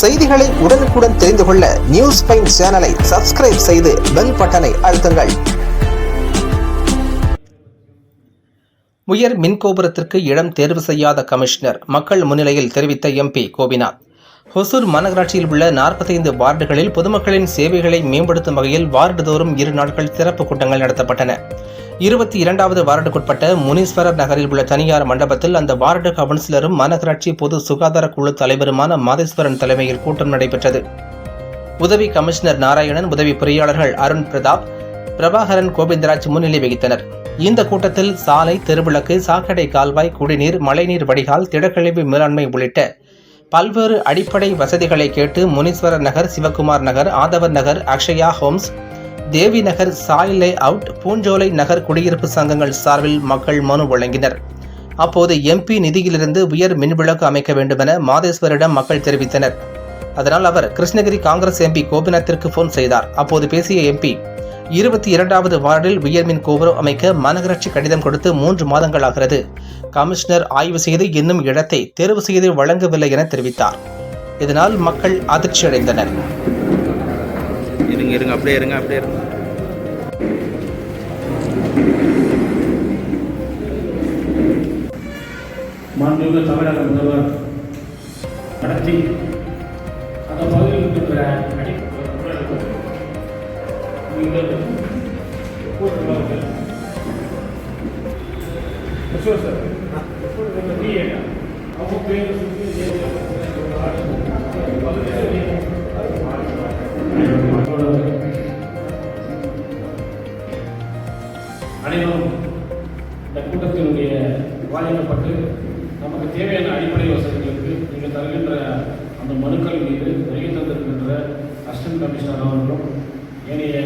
செய்திகளை உடனுக்குடன் தெரிந்து கொள்ள நியூஸ் பைன் சேனலை சப்ஸ்கிரைப் செய்து பெல் பட்டனை அழுத்துங்கள். உயர் மின்கோபுரத்திற்கு இடம் தேர்வு செய்யாத கமிஷனர் மக்கள் முன்னிலையில் தெரிவித்த எம்பி கோபிநாத். ஹொசூர் மாநகராட்சியில் உள்ள 45 வார்டுகளில் பொதுமக்களின் சேவைகளை மேம்படுத்தும் வகையில் வார்டுதோறும் இரு நாட்கள் சிறப்பு கூட்டங்கள் நடத்தப்பட்டன. இருபத்தி இரண்டாவது வார்டுக்குட்பட்ட முனீஸ்வரர் நகரில் உள்ள தனியார் மண்டபத்தில் அந்த வார்டு கவுன்சிலரும் மாநகராட்சி பொது சுகாதார குழு தலைவருமான மாதேஸ்வரன் தலைமையில் கூட்டம் நடைபெற்றது. உதவி கமிஷனர் நாராயணன் உதவி பொறியாளர்கள் அருண் பிரதாப் பிரபாகரன் கோவிந்தராஜ் முன்னிலை வகித்தனர். இந்த கூட்டத்தில் சாலை தெருவிளக்கு சாக்கடை கால்வாய் குடிநீர் மழைநீர் வடிகால் திடக்கழிவு மேலாண்மை உள்ளிட்ட பல்வேறு அடிப்படை வசதிகளை கேட்டு Muneeswarar Nagar Sivakumar Nagar Aadhavar Nagar Akshaya Holmes Devi Nagar Sai lay out Poonjolai Nagar குடியிருப்பு சங்கங்கள் சார்பில் மக்கள் மனு வழங்கினர். அப்போது எம்பி நிதியிலிருந்து உயர் மின்விளக்கு அமைக்க வேண்டுமென மாதேஸ்வரிடம் மக்கள் தெரிவித்தனர். அதனால் அவர் கிருஷ்ணகிரி காங்கிரஸ் எம்பி கோபிநாத்திற்கு போன் செய்தார். அப்போது பேசிய எம்பி இருபத்தி இரண்டாவது வார்டில் உயர்மின் கோபுரம் அமைக்க மாநகராட்சி கடிதம் கொடுத்து மூன்று மாதங்கள் ஆகிறது. கமிஷனர் ஆய்வு செய்து இன்னும் இடத்தை தேர்வு செய்து வழங்கவில்லை என தெரிவித்தார். இதனால் மக்கள் அதிர்ச்சியடைந்தனர். இருங்க இருங்க அப்படியே இருங்க அப்படியே இருங்க. மாண்புமிகு தமிழக முதல்வர் நடத்தி அந்த பகுதியில் இருக்கின்ற அடிப்படை சார். அனைவரும் இந்த கூட்டத்தினுடைய வாயிலப்பட்டு நமக்கு தேவையான அடிப்படை வசதிகளுக்கு நீங்கள் தருகின்ற அந்த மனுக்கள் மீது வருகை தந்திருக்கின்ற அசிஸ்டன்ட் கமிஷனர் அவர்களும் ஏனைய